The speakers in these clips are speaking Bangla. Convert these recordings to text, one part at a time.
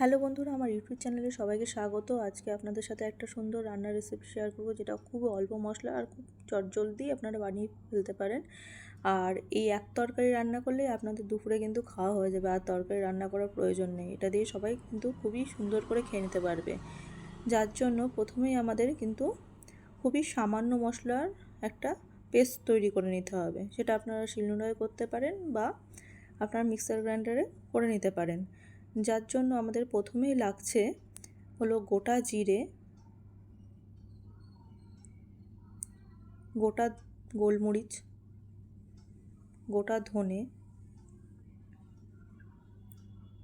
হ্যালো বন্ধুরা, আমার ইউটিউব চ্যানেলে সবাইকে স্বাগত। আজকে আপনাদের সাথে একটা সুন্দর রান্নার রেসিপি শেয়ার করব, যেটা খুব অল্প মশলা আর খুব চটজলদি আপনারা বানিয়ে ফেলতে পারেন। আর এই এক তরকারি রান্না করলে আপনাদের দুপুরে কিন্তু খাওয়া হয়ে যাবে, আর তরকারি রান্না করার প্রয়োজন নেই। এটা দিয়ে সবাই কিন্তু খুবই সুন্দর করে খেয়ে নিতে পারবে। যার জন্য প্রথমেই আমাদের কিন্তু খুবই সামান্য মশলার একটা পেস্ট তৈরি করে নিতে হবে। সেটা আপনারা শিলনোড়ায় করতে পারেন বা আপনারা মিক্সার গ্রাইন্ডারে করে নিতে পারেন। যার জন্য আমাদের প্রথমেই লাগছে হলো গোটা জিরে, গোটা গোলমরিচ, গোটা ধনে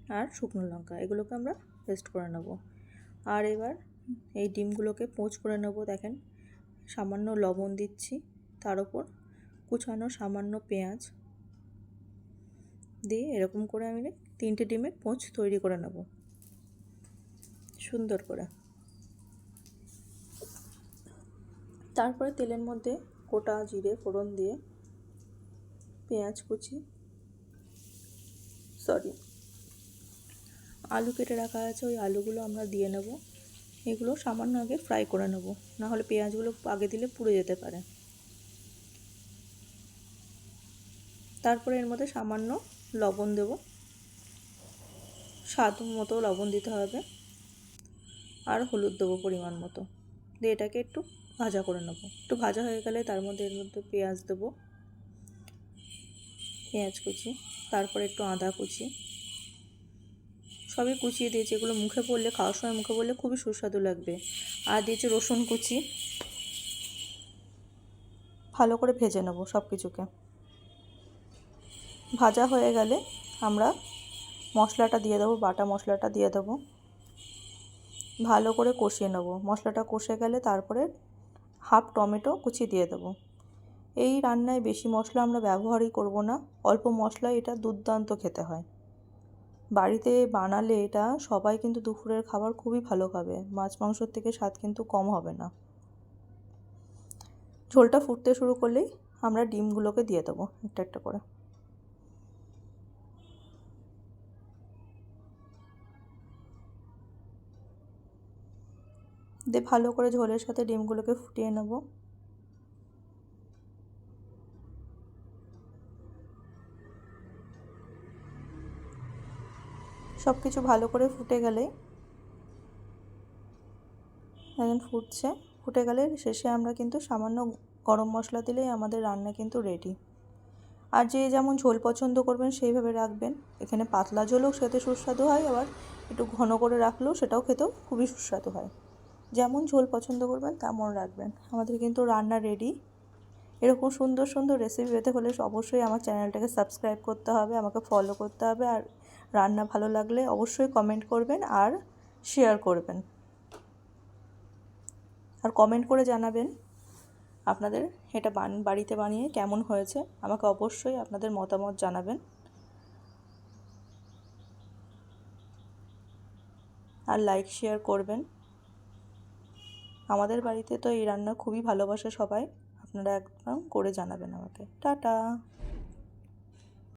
আর শুকনো লঙ্কা। এগুলোকে আমরা পেস্ট করে নেব। আর এবার এই ডিমগুলোকে পোঁচ করে নেব। দেখেন, সামান্য লবণ দিচ্ছি। তার ওপর কুচানো সামান্য পেঁয়াজ দিয়ে এরকম করে আমি তিনটে ডিমের পোঁচ তৈরি করে নেব। সুন্দর করে। তারপরে তেলের মধ্যে গোটা জিরে ফোড়ন দিয়ে পেঁয়াজ কুচি সরি আলু কেটে রাখা আছে, ওই আলুগুলো আমরা দিয়ে নেব। এগুলো সামান্য আগে ফ্রাই করে নেব না হলে পেঁয়াজগুলো আগে দিলে পুড়ে যেতে পারে। তারপরে এর মধ্যে সামান্য লবণ দেব। স্বাদ মতো লবণ দিতে হবে। আর হলুদ দেবো পরিমাণ মতো। দিয়ে এটাকে একটু ভাজা করে নেব। একটু ভাজা হয়ে গেলে তার মধ্যে এর মধ্যে পেঁয়াজ দেবো। পেঁয়াজ কুচি, তারপরে একটু আদা কুচি। সবই কুচিয়ে দিয়েছি। এগুলো মুখে পড়লে, খাওয়ার সময় মুখে পড়লে খুবই সুস্বাদু লাগবে। আর দিয়েছি রসুন কুচি। ভালো করে ভেজে নেব সব কিছুকে ভাজা হয়ে গেলে আমরা মশলাটা দিয়ে দেবো, বাটা মশলাটা দিয়ে দেবো। ভালো করে কষিয়ে নেব। মশলাটা কষে গেলে তারপরে হাফ টমেটো কুচি দিয়ে দেবো। এই রান্নায় বেশি মশলা আমরা ব্যবহারই করব না, অল্প মশলায় এটা দুর্দান্ত খেতে হয়। বাড়িতে বানালে এটা সবাই কিন্তু দুপুরের খাবার খুবই ভালো খাবে, মাছ মাংসর থেকে স্বাদ কিন্তু কম হবে না। ঝোলটা ফুটতে শুরু করলেই আমরা ডিমগুলোকে দিয়ে দেবো একটা একটা করে। দিয়ে ভালো করে ঝোলের সাথে ডিমগুলোকে ফুটিয়ে নেব। সব কিছু ভালো করে ফুটে গেলে এখন ফুটছে। ফুটে গেলে শেষে আমরা কিন্তু সামান্য গরম মশলা দিলেই আমাদের রান্না কিন্তু রেডি আর যে যেমন ঝোল পছন্দ করবেন সেইভাবে রাখবেন। এখানে পাতলা ঝোলও খেতে সুস্বাদু হয়, আবার একটু ঘন করে রাখলেও সেটাও খেতেও খুবই সুস্বাদু হয়। যেমন ঝোল পছন্দ করবেন, তেমন রাখবেন। আমাদের কিন্তু রান্না রেডি এরকম সুন্দর সুন্দর রেসিপি পেতে হলে অবশ্যই আমার চ্যানেলটাকে সাবস্ক্রাইব করতে হবে, আমাকে ফলো করতে হবে। আর রান্না ভালো লাগলে অবশ্যই কমেন্ট করবেন আর শেয়ার করবেন। আর কমেন্ট করে জানাবেন আপনাদের এটা বান, বাড়িতে বানিয়ে কেমন হয়েছে। আমাকে অবশ্যই আপনাদের মতামত জানাবেন। আর লাইক শেয়ার করবেন। আমাদের বাড়িতে তো এই রান্না খুবই ভালোবাসে সবাই। আপনারা একদম করে জানাবেন আমাকে। টাটা।